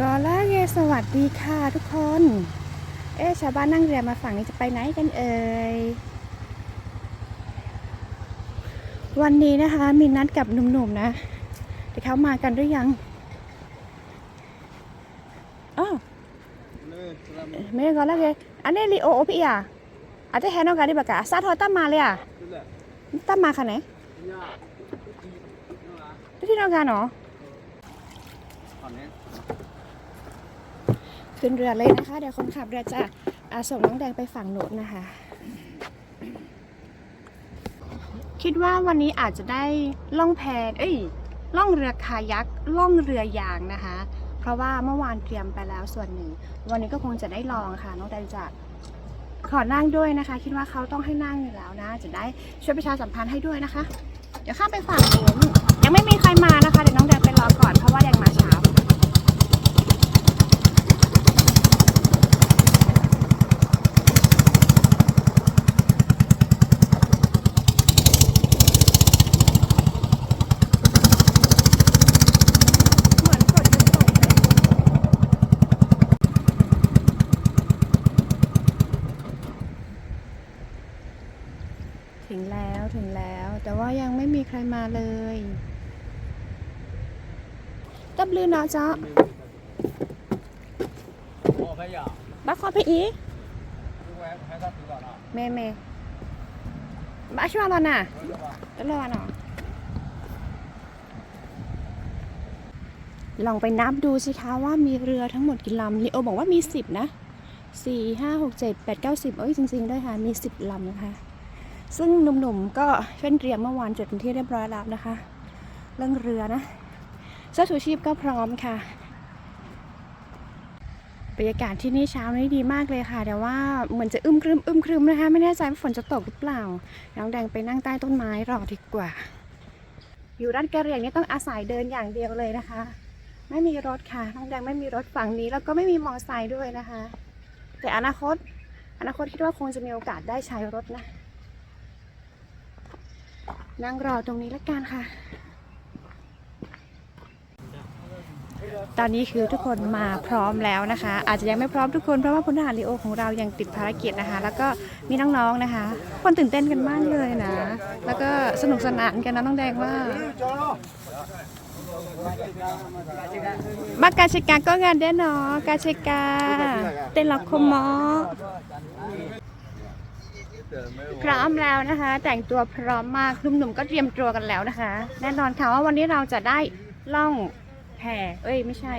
รอล่าเยสวัสดีค่ะทุกคน เอ๊ะชาวบ้านนั่งเรือมาฝั่งนี้จะไปไหนกันเอ่ย วันนี้นะคะมีนัดกับหนุ่มๆนะแต่เขามากันหรือยังอ๋อไม่ได้ก่อนแล้วไงอันนี้ลีโอโอพี่อะอาจจะแฮนเอากันได้ปะกะซาทอตั้มมาเลยอะตั้มมาค่ะไหนที่เรากันเหรอ ขึ้นเรือเลยนะคะ เดี๋ยวคนขับเรือจะอส่งน้องแดงไปฝั่งโน้นนะคะ คิดว่าวันนี้อาจจะได้ล่องแพเอ้ยล่องเรือคายักล่องเรือยางนะคะ เพราะว่าเมื่อวานเตรียมไปแล้วส่วนหนึ่ง วันนี้ก็คงจะได้ลองค่ะ น้องแดงจะขอนั่งด้วยนะคะ คิดว่าเขาต้องให้นั่งอยู่แล้วนะ จะได้ช่วยประชาสัมพันธ์ให้ด้วยนะคะ เดี๋ยวข้ามไปฝั่งนู้นยังไม่มีใครมานะคะ เดี๋ยวน้องแดงไปรอก่อนเพราะว่า เหมือนฝนจะตกเลยถึงแล้ว ถึงแล้ว แต่ว่ายังไม่มีใครมาเลย ตับลือเนาะจ๊ะบ้าขอไปอีเมเมบ้าช่วยเราน่ะตลอดเนาะลองไปนับดูสิคะว่ามีเรือทั้งหมดกี่ลำลิโอบอกว่ามี 10 นะ 4 5 6 7 8 9 10 เอ้ยจริง ๆ ด้วยค่ะ มี 10 ลำนะคะ ซึ่งหนุ่มๆก็เช่นเตรียมเมื่อวานจดเป็นที่เรียบร้อยแล้วนะคะ เรื่องเรือนะเสื้อชูชีพก็พร้อมค่ะบรรยากาศที่นี่เช้านี้ดีมากเลยค่ะ แต่ว่าเหมือนจะอึมครึมอึมครึมนะคะ ไม่แน่ใจว่าฝนจะตกหรือเปล่า น้องแดงไปนั่งใต้ต้นไม้รอดีกว่า อยู่ด้านกระเหรี่ยงนี่ต้องอาศัยเดินอย่างเดียวเลยนะคะ ไม่มีรถค่ะ น้องแดงไม่มีรถฝั่งนี้ แล้วก็ไม่มีมอไซค์ด้วยนะคะ แต่อนาคต อนาคตคิดว่าคงจะมีโอกาสได้ใช้รถนะ นั่งรอตรงนี้ล้วกันค่ะ ตอนนี้คือทุกคนมาพร้อมแล้วนะคะ อาจจะยังไม่พร้อมทุกคนเพราะว่าพลทหารลีโอของเรายังติดภารกิจนะคะ แล้วก็มีน้องๆนะคะ คนตื่นเต้นกันมากเลยนะ แล้วก็สนุกสนานกันนะน้องแดงว่ามากาเชกาก็งานได้เนาะกาเชกาเต้นล็อกคมอ พร้อมแล้วนะคะ แต่งตัวพร้อมมากหนุ่มๆก็เตรียมตัวกันแล้วนะคะ แน่นอนค่ะว่าวันนี้เราจะได้ล่องแพเอ้ยไม่ใช่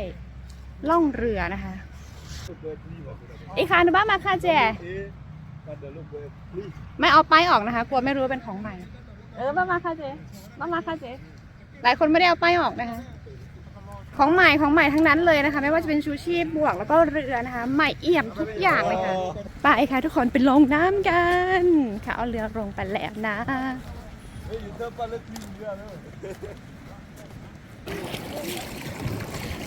ล่องเรือนะคะอีกคานุบ้ามาค่ะเจไม่เอาป้ายออกนะคะ กลัวไม่รู้ว่าเป็นของใหม่ เออบ้ามาค่ะเจบ้ามาค่ะเจหลายคนไม่ได้เอาป้ายออกนะคะ ของใหม่ของใหม่ทั้งนั้นเลยนะคะ ไม่ว่าจะเป็นชูชีพบวกแล้วก็เรือนะคะ ใหม่เอี่ยมทุกอย่างเลยค่ะไปค่ะทุกคนไปลงน้ำกันค่ะเอาเรือลงไปแล้วนะ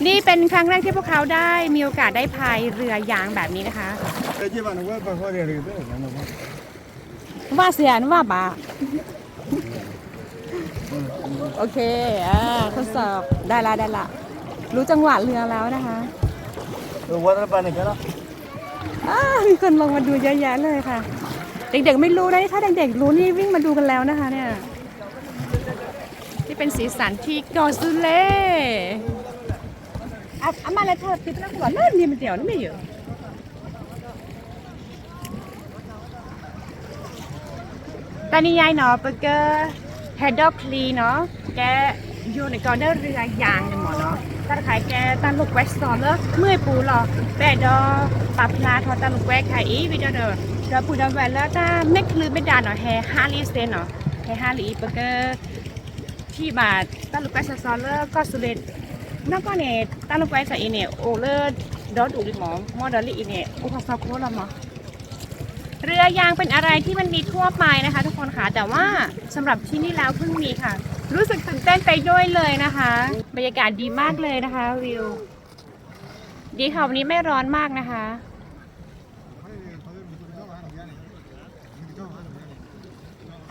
นี่เป็นครั้งแรกที่พวกเขาได้มีโอกาสได้พายเรือยางแบบนี้นะคะว่าเสียนว่าบาโอเค อ่า ทดสอบ ได้ละ ได้ละ รู้จังหวะเรือแล้วนะคะอ่ามีคนลงมาดูเยอะแยะเลยค่ะ เด็กๆไม่รู้นะถ้าเด็กๆรู้นี่วิ่งมาดูกันแล้วนะคะเนี่ยที่เป็นสีสันที่กอซูเล่อะอะมาเลยเธอติดแล้วหัวเล่นนี่มันเดี๋ยวนี่ไม่เยอะตอนนี้ยายเนาะเปเกอร์แฮดดอกคลีเนาะแกอยู่ในกอนเดอร์เรือยาง กันหมดเนาะตาขายแกตันลูกแวกสตอเลอร์เมื่อยปูหรอแบดดอปาพลาทอตันลูกแวกขายอีวิดเดอร์เดอปูดาแวลแล้วถ้าไม่คลือไม่ดานเนาะแฮฮาลีสเตนเนาะแฮฮาลีเปเกอร์ที่มาตันลูกแวกสตอเลอร์ก็สุดเด็ดนอกก็เนี่ยตันลูกแวกใส่เนี่ยโอเลอร์ดอดอุลิหมอมอดอลลี่เนี่ยโอุปสรรคโคตรละหมอเรือยางเป็นอะไรที่มันมีทั่วไปนะคะ ทุกคนค่ะแต่ว่าสำหรับที่นี่แล้วเพิ่งมีค่ะ รู้สึกตื่นเต้นไปด้วยเลยนะคะ บรรยากาศดีมากเลยนะคะวิว ดีค่ะวันนี้ไม่ร้อนมากนะคะ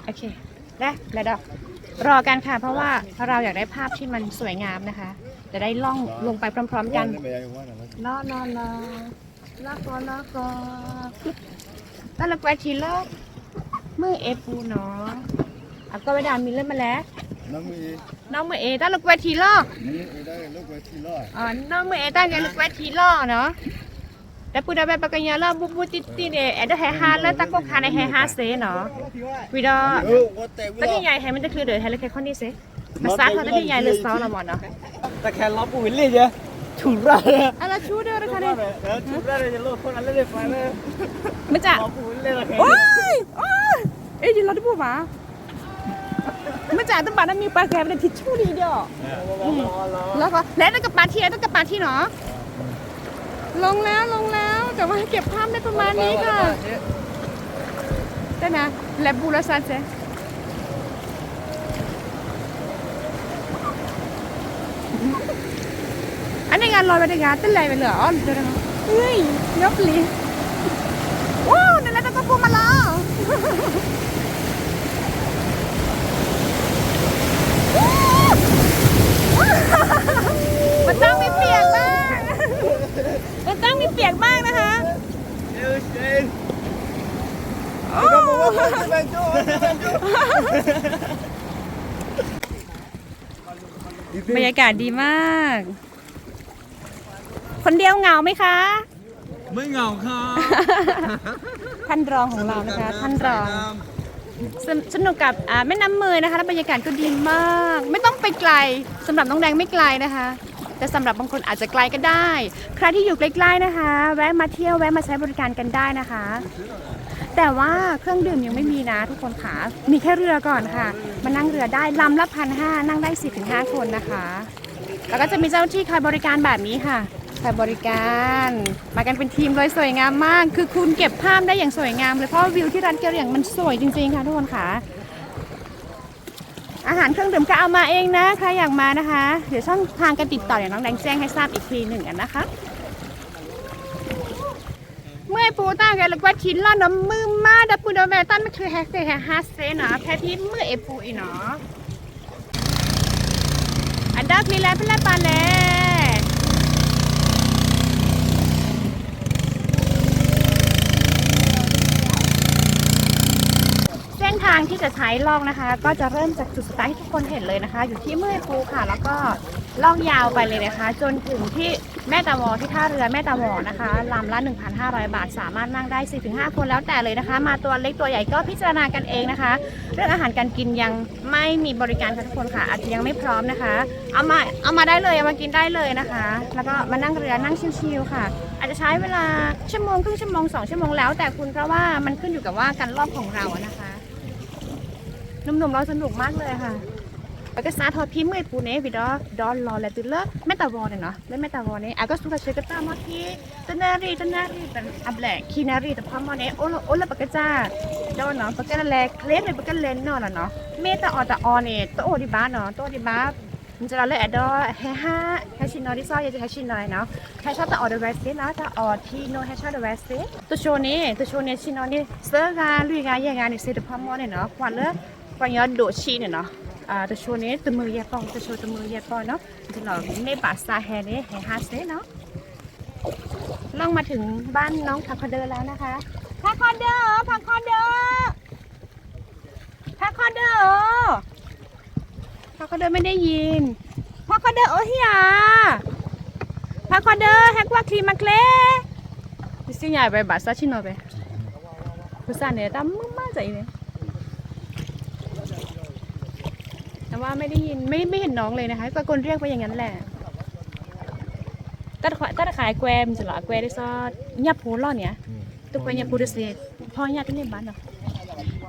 โอเคได้แล้วดอกรอกันค่ะ เพราะว่าเราอยากได้ภาพที่มันสวยงามนะคะ จะได้ล่องลงไปพร้อม ๆ กันไม่ได้ว่านะรอรอรอรอก่อนรอก่อนตั้งแต่ไปทีละเมื่อเอปูเนาะ อะก็ไปดามีเล่นมาแล้วน้องมีน้องเมื่อเอตั้งแต่ไปทีละนี่ได้ลูกไว้ที่รอดอ๋อน้องเมื่อเอตั้งแต่ไปทีละเนาะแต่ปูดาไปปากกันยาละบุบบุติติเดแอดแฮฮาแล้วตะกกคาในแฮฮาเซเนาะวิดาเออว่าแต่ตั้งใหญ่ให้มันจะคือเดือดให้เล็กแค่ข้อนี้เซภาษาเขาตั้งใหญ่เลยซอละหมดเนาะแต่แค่ล้อปูวิลลี่จ้ะถูกไรอะอะไรชูเด้อนะคะเนี่ยแล้วถูกไรเลยจะโลดคนนั้นเลยไฟเลยมันจะล้อปูวิลลี่ละแค่โอ้ยโอ้ยเอ้ยยินเราได้พูดมา มันจะต้องบานั้นมีปลาแกเป็นทิชชู่ดีเดียวแล้วก็แล้วต้องกับปลาที่ต้องกับปลาที่เนาะลงแล้วลงแล้วแต่ว่าเก็บภาพได้ประมาณนี้ค่ะได้นะแลบบูรซันเซอันนี้งานลอยไปได้งานเต้นไรไปเหรออ๋อเดี๋ยวนะเฮ้ยยกลีว้าวนั่นแหละต้องกระพูมาแล้วมันต้องมีเปียกบ้างมันต้องมี เปียกบ้างนะคะโอ้บงโจ้แบรรยากาศดีมาก คนเดียวเหงาไหมคะ ไม่เหงาค่ะท่านรองของเรานะคะ ท่านรองสนสนุกกับแม่น้ำเมยนะคะแล้วบรรยากาศก็ดีมาก ไม่ต้องไปไกลสำหรับน้องแดงไม่ไกลนะคะ แต่สำหรับบางคนอาจจะไกลก็ได้ ใครที่อยู่ใกล้ๆนะคะ แวะมาเที่ยวแวะมาใช้บริการกันได้นะคะ แต่ว่าเครื่องดื่มยังไม่มีนะ ทุกคนค่ะมีแค่เรือก่อนค่ะ มานั่งเรือได้ลำละพันห้านั่งได้สิบถึงห้าคนนะคะ แล้วก็จะมีเจ้าหน้าที่คอยบริการแบบนี้ค่ะคอยบริการมากันเป็นทีมเลยสวยงามมาก คือคุณเก็บภาพได้อย่างสวยงามเลยเพราะวิวที่ร้านเกลียงมันสวยจริงๆค่ะทุกคนค่ะ อาหารเครื่องดื่มก็เอามาเองนะใครอยากมานะคะ เดี๋ยวช่องทางการติดต่อเดี๋ยวน้องแดงแจ้งให้ทราบอีกทีหนึ่งกันนะคะ เมื่อปูต้าแกแล้วก็ชิ้นล่อนมือมาดับปูดาแวตันไม่เคือแฮกเซแฮกฮาเซนะแพ้ที่เมื่อเอปูอีเนาะอันดับมีแล้วเป็นแล้วปานแล้วเส้น ทางที่จะใช้ล่องนะคะ ก็จะเริ่มจากจุดสตาร์ทที่ทุกคนเห็นเลยนะคะ อยู่ที่เมื่อยปูค่ะ แล้วก็ล่องยาวไปเลยนะคะ จนถึงที่แม่ตาวอที่ท่าเรือแม่ตาวอนะคะลำละ 1,500 บาท สามารถนั่งได้ 4-5 คนแล้วแต่เลยนะคะ มาตัวเล็กตัวใหญ่ก็พิจารณากันเองนะคะ เรื่องอาหารการกินยังไม่มีบริการค่ะทุกคนค่ะ อาจจะยังไม่พร้อมนะคะ เอามาเอามาได้เลยเอามากินได้เลยนะคะ แล้วก็มานั่งเรือนั่งชิลๆค่ะ อาจจะใช้เวลาชั่วโมงครึ่งชั่วโมงสองชั่วโมงแล้วแต่คุณเพราะว่ามันขึ้นอยู่กับว่าการรอบของเรานะคะ นุ่มๆเราสนุกมากเลยค่ะแล้วก็ซาทอพิมพ์เมื่อยปูเน่วิดอดอนรอและติเลอแม่ตาวอเนี่ยเนาะเล่แม่ตาวอเนี่ยอะก็สุขเชกตามอที่ตนารีตนารีเป็นอับแหลกคีนารีแต่พอมอเนี่ยโอลโอละปากกจ้าดอนเนาะปากกะแลเคลสเลยปากกะเลนเนาะล่ะเนาะเมตาออตาออเนี่ยตัวโอดิบ้าเนาะตัวโอดิบ้ามันจะเราเลยแอดดอแฮฮ่าแฮชินอดิซอยจะแฮชินอยเนาะแฮชอบตาออเดอร์เวสต์เนาะตาออที่โนแฮชอบเดอร์เวสต์ตัวโชว์นี้ตัวโชว์เนี่ยชินอนี่เซอร์กาลุยกาแยงานนี่เซตพอมอเนี่ยเนาะกว่าเลย ปอยอดโดดชีเนี่ยเนาะอ่าตัวโชว์นี้ตัวมือแยกปองตัวโชว์ตัวมือแยกปองเนาะจะหล่อในบาสตาแฮร์เนี่ยแฮร์ฮาสเนาะล่องมาถึงบ้านน้องพาคอเดอร์แล้วนะคะพาคอเดอร์พาคอเดอร์พาคอเดอร์พาคอเดอร์ไม่ได้ยินพาคอเดอร์โอ้เฮียพาคอเดอร์แฮกว่าคลีมาเคลดิสิใหญ่ไปบาสตาชิโนไปผู้สานเนี่ยตามมึงมากใจเนี่ย ว่าไม่ได้ยินไม่ไม่เห็นน้องเลยนะคะตะโกนเรียกไปอย่างนั้นแหละตัดขวตัดขายแกวมจะหรอแกวได้ซอดยับพูล่อเนี่ยตัวไปยับพูดเสียพ่อญาติที่นี่บ้านเนาะ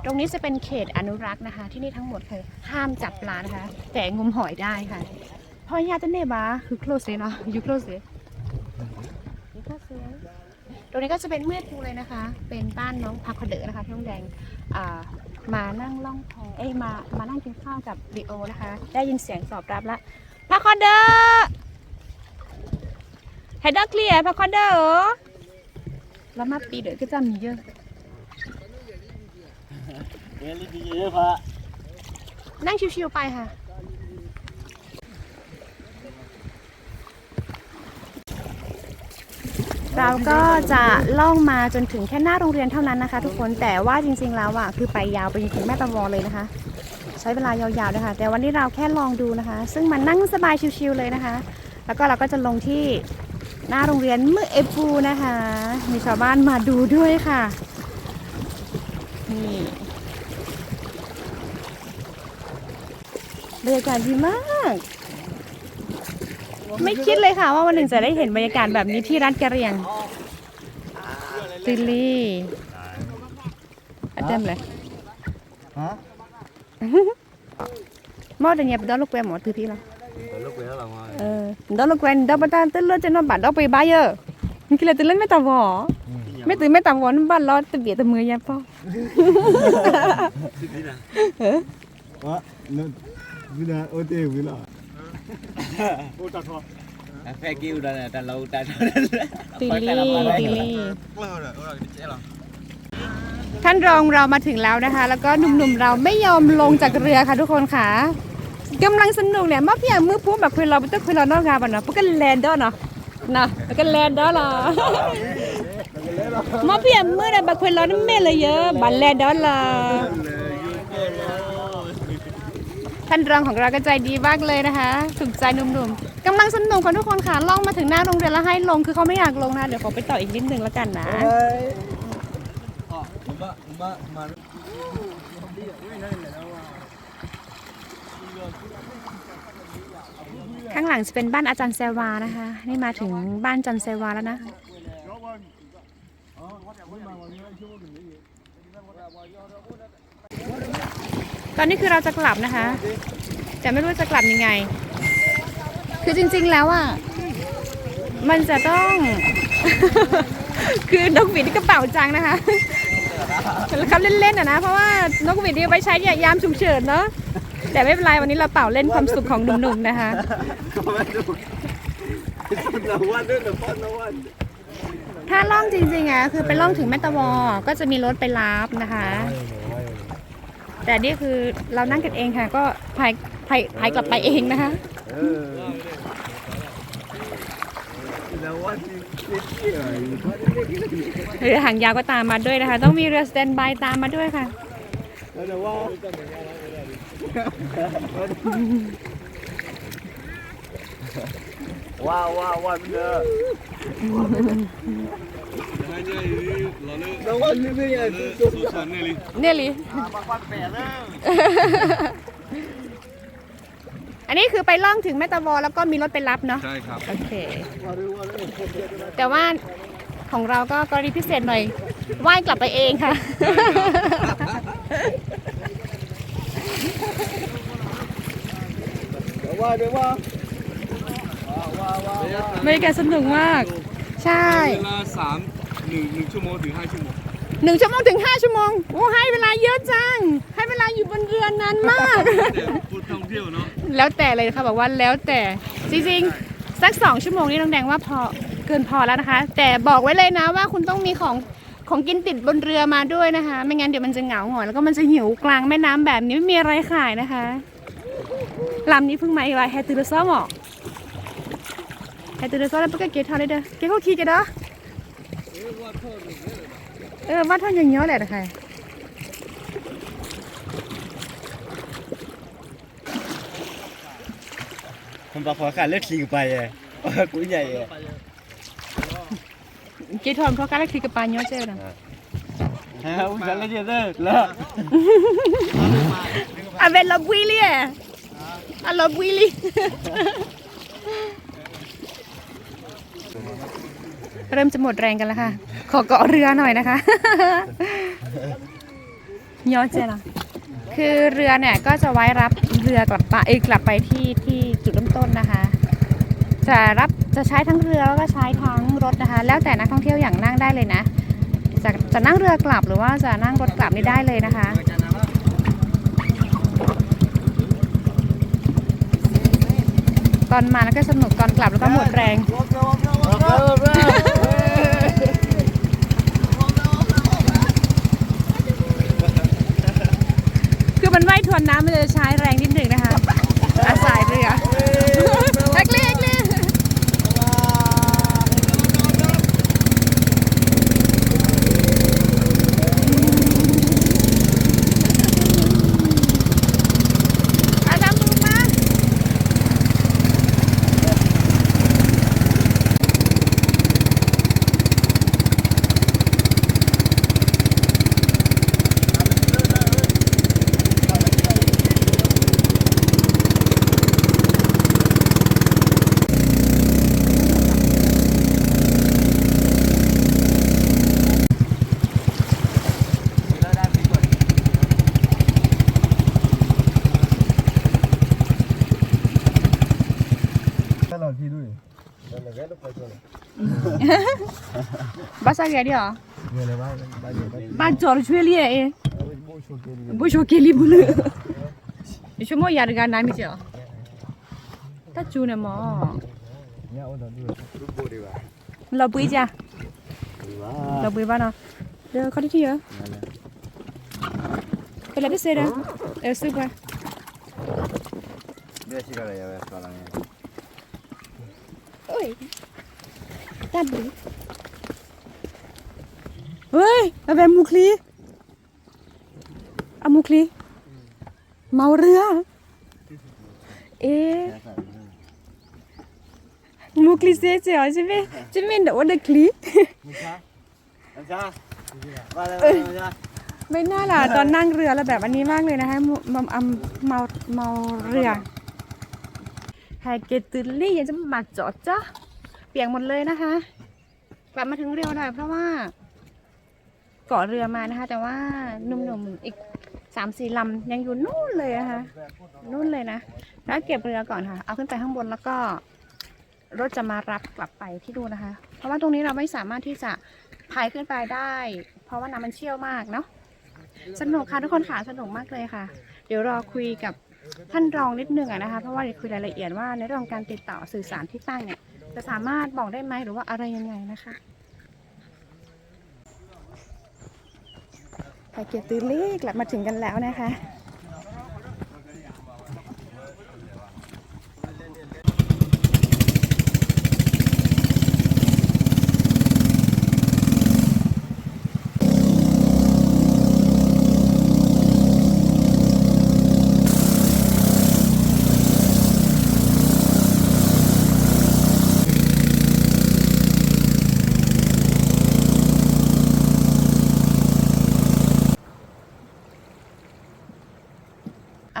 ตรงนี้จะเป็นเขตอนุรักษ์นะคะ ที่นี่ทั้งหมดคือห้ามจับปลานะคะ แต่งมหอยได้ค่ะพ่อญาติที่นี่บ้าคือโคลเซเนาะอยู่โคลเซอยู่โคลเซตรงนี้ก็จะเป็นเมื่อปูเลยนะคะ เป็นบ้านน้องพักขเดอนะคะพี่น้องแดงอ่า มานั่งล่องแพเอ้ยมามานั่งกินข้าวกับลีโอนะคะ ได้ยินเสียงตอบรับละพาคอนเดอร์ไฮดอร์เคลียร์พาคอนเดอร์เหรอแล้วมาปีเดือก็จะมีเยอะเอลิดีเยอะพะนั่งชิวๆไปค่ะ เราก็จะล่องมาจนถึงแค่หน้าโรงเรียนเท่านั้นนะคะ ทุกคนแต่ว่าจริงๆแล้วอะคือไปยาวไปจนถึงแม่ตะวอเลยนะคะ ใช้เวลายาวๆเลยค่ะแต่วันนี้เราแค่ลองดูนะคะ ซึ่งมันนั่งสบายชิวๆเลยนะคะ แล้วก็เราก็จะลงที่หน้าโรงเรียนเมื่อเอฟูนะคะ มีชาวบ้านมาดูด้วยค่ะนี่บรรยากาศดีมาก ไม่คิดเลยค่ะ ว่าวันหนึ่งจะได้เห็นบรรยากาศแบบนี้ที่ร้านกะเหรียงซิลลี่อาเต็มเลยฮะ Mau dah nyiap dah lu kue mau tu pi lah. lúc bé là ngoài Eh, dah lu kue dah betul tu lu jangan bad dah pergi bayar. Mungkin lah tu lu meta wo. Meta meta wo ni bad lo tu biar tu mui ya po. Hả? Nó Vì là ô tê vì là phe kêu đây là ta lâu ta Tili, tili. lâu rồi lâu rồi chết rồi ท่านรองเรามาถึงแล้วนะคะ แล้วก็หนุ่มๆเราไม่ยอมลงจากเรือค่ะทุกคนค่ะกำลังสนุกเนี่ยมาเพียงมือพูดแบบคุยเราไม่ต้องคุยเรานอกงานป่ะเนาะพวกกันแลนด์ด้วยเนาะนะพวกกันแลนด์ด้วยเหรอมาเพียงมือเนี่ยแบบคุยเรานี่ไม่เลยเยอะบันแลนด์ด้วยเหรอ ท่านรองของเราก็ใจดีมากเลยนะคะ ถูกใจหนุ่มๆกำลังสนุกค่ะทุกคนค่ะล่องมาถึงหน้าโรงเรียนแล้วให้ลงคือเขาไม่อยากลงนะ เดี๋ยวขอไปต่ออีกนิดนึงแล้วกันนะ mà mà mà ข้างหลังจะเป็นบ้านอาจารย์แซวานะคะ นี่มาถึงบ้านอาจันแซวาแล้วนะ ตอนนี้คือเราจะกลับนะคะแต่ไม่รู้จะกลับยังไง คือจริง ๆแล้วอะ มันจะต้อง คือนกหวีดที่กระเป๋าจังนะคะเขาเล่นๆอะนะ เพราะว่านกหวีดนี่เอาไว้ใช้ยามฉุกเฉินเนาะ แต่ไม่เป็นไรวันนี้เราเป่าเล่นความสุขของหนุ่มๆนะคะ Là quan đó là con nó quan ถ้าล่องจริงๆอะคือไปล่องถึงแม่ตะวอ ก็จะมีรถไปรับนะคะ แต่นี่คือเรานั่งกันเองค่ะ ก็พายพายพายกลับไปเองนะคะ เรือหางยาวก็ตามมาด้วยนะคะ ต้องมีเรือสแตนบายตามมาด้วยค่ะ Đó là quan Wow wow wow bây giờ hai người là nữ Nó quan như bây giờ số sản này đi เนี่ยลิ Bà quan bẻ đó อันนี้คือไปล่องถึงแม่ตะวอแล้วก็มีรถไปรับเนาะ ใช่ครับ โอเค แต่ว่าของเราก็กรณีพิเศษหน่อย ว่ายกลับไปเองค่ะ Đó qua đấy qua บรรยากาศสนุกมาก ใช่ เวลาสาม หนึ่งหนึ่งชั่วโมงถึงห้าชั่วโมงหนึ่งชั่วโมงถึงห้าชั่วโมงโอ้ให้เวลาเยอะจัง ให้เวลาอยู่บนเรือนนานมาก แต่พูดท่องเที่ยวเนาะแล้วแต่เลยค่ะบอกว่าแล้วแต่จริงๆสักสองชั่วโมงนี่น้องแดงว่าพอเกินพอแล้วนะคะ แต่บอกไว้เลยนะว่าคุณต้องมีของของกินติดบนเรือมาด้วยนะคะ ไม่งั้นเดี๋ยวมันจะเหงาหงอยแล้วก็มันจะหิวกลางแม่น้ำแบบนี้ไม่มีอะไรขายนะคะลำนี้เพิ่งมาอีกไรแฮตูรซอมอแฮตูรซอแล้วเพิ่งเกตทอเลยเด้อเกตเขาขี่กันเด้อ เออว่าท่านอย่างเงี้ยแหละนะคะ Không bà khó khăn lết xì bài à Cũng nhảy à เกตทอนเพราะการเล่นขี่กับปลาเนาะเจ้านะ Không phải là gì đó Là อะเป็นลบวิลลี่อะอะลบวิลลี่ เริ่มจะหมดแรงกันแล้วค่ะ ขอเกาะเรือหน่อยนะคะ ย้อนเจนะคือเรือเนี่ยก็จะไว้รับเรือกลับไปเอกลับไปที่ที่จุดเริ่มต้นนะคะ จะรับจะใช้ทั้งเรือแล้วก็ใช้ทั้งรถนะคะ แล้วแต่นักท่องเที่ยวอย่างนั่งได้เลยนะจะจะนั่งเรือกลับหรือว่าจะนั่งรถกลับนี่ได้เลยนะคะตอนมาแล้วก็สนุกตอนกลับแล้วก็หมดแรง คือมั น้ำไม่ได้ใช้ sa geldi ya. Ben çalışmıyor Boş okeli bunu. Şu mu yargan nami ya? Ta chu ne mo. Lo bui cha. Lo bui ba nó. Đưa con đi chứ hả? Cái xe đó. Ờ sư qua. Biết chứ cái เฮ้ยแ Ui, avem mucli. อามุคลีเมาเรือ เอ๊มุคลีเซเจียวใช่ไหมใช่ไหมเดี๋ยวเดคลีไม่น่าล่ะตอนนั่งเรือแล้วแบบอันนี้มากเลยนะคะมัมอัมเมาเมาเรือไฮเกตุลี่ยังจะมาจอดจ้ะเปลี่ยงหมดเลยนะคะ กลับมาถึงเร็วหน่อยเพราะว่า เกาะเรือมานะคะ แต่ว่าหนุ่มๆอีกสามสี่ลำยังอยู่นู่นเลยนะคะนู่นเลยนะแล้วเก็บเรือก่อนค่ะ เอาขึ้นไปข้างบนแล้วก็ รถจะมารับกลับไปที่ดูนะคะ เพราะว่าตรงนี้เราไม่สามารถที่จะพายขึ้นไปได้ เพราะว่าน้ำมันเชี่ยวมากเนาะสนุกค่ะทุกคนค่ะสนุกมากเลยค่ะ เดี๋ยวรอคุยกับท่านรองนิดนึงอะนะคะ เพราะว่าเดี๋ยวคุยรายละเอียดว่าในเรื่องของการติดต่อสื่อสารที่ตั้งเนี่ยจะสามารถบอกได้ไหมหรือว่าอะไรยังไงนะคะไป เกียรติเลขกลับมาถึงกันแล้วนะคะ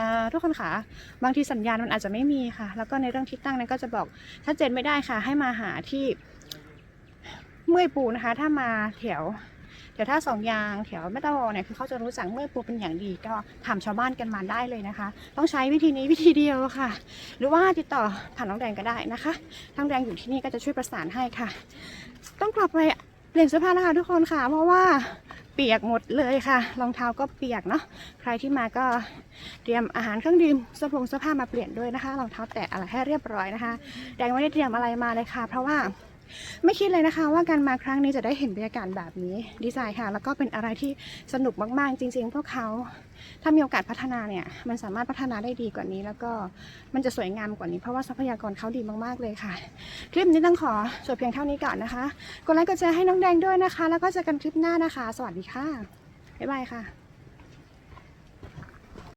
อ่ คะ บางทีสัญญาณมันอาจจะไม่มีค่ะ แล้วก็ในเรื่องทิศตั้งนั้นก็จะบอกชัดเจนไม่ได้ค่ะ ให้มาหาที่เมื่อยปูนะคะ ถ้ามาแถวแถวท่าสองยางแถวแม่ตะวอเนี่ยคือเขาจะรู้จักเมื่อยปูเป็นอย่างดีก็ถามชาวบ้านกันมาได้เลยนะคะ ต้องใช้วิธีนี้วิธีเดียวค่ะ หรือว่าติดต่อผ่านน้องแดงก็ได้นะคะน้องแดงอยู่ที่นี่ก็จะช่วยประสานให้ค่ะ ต้องกลับไปเปลี่ยนเสื้อผ้าแล้วค่ะทุกคนค่ะ เพราะว่า เปียกหมดเลยค่ะ รองเท้าก็เปียกเนาะใครที่มาก็เตรียมอาหารเครื่องดื่มเสื้อผงเสื้อผ้ามาเปลี่ยนด้วยนะคะรองเท้าแตะอะไรให้เรียบร้อยนะคะ แดงไม่ได้เตรียมอะไรมาเลยค่ะ เพราะว่า ไม่คิดเลยนะคะว่าการมาครั้งนี้จะได้เห็นบรรยากาศแบบนี้ดีไซน์ค่ะ แล้วก็เป็นอะไรที่สนุกมากๆ จริง ๆ พวกเขาถ้ามีโอกาสพัฒนาเนี่ย มันสามารถพัฒนาได้ดีกว่านี้ แล้วก็มันจะสวยงามกว่านี้ เพราะว่าทรัพยากรเขาดีมากๆเลยค่ะ คลิปนี้ต้องขอจบเพียงเท่านี้ก่อนนะคะกดไลค์กดแชร์ให้น้องแดงด้วยนะคะ แล้วก็เจอกันคลิปหน้านะคะ สวัสดีค่ะบ๊ายบายค่ะ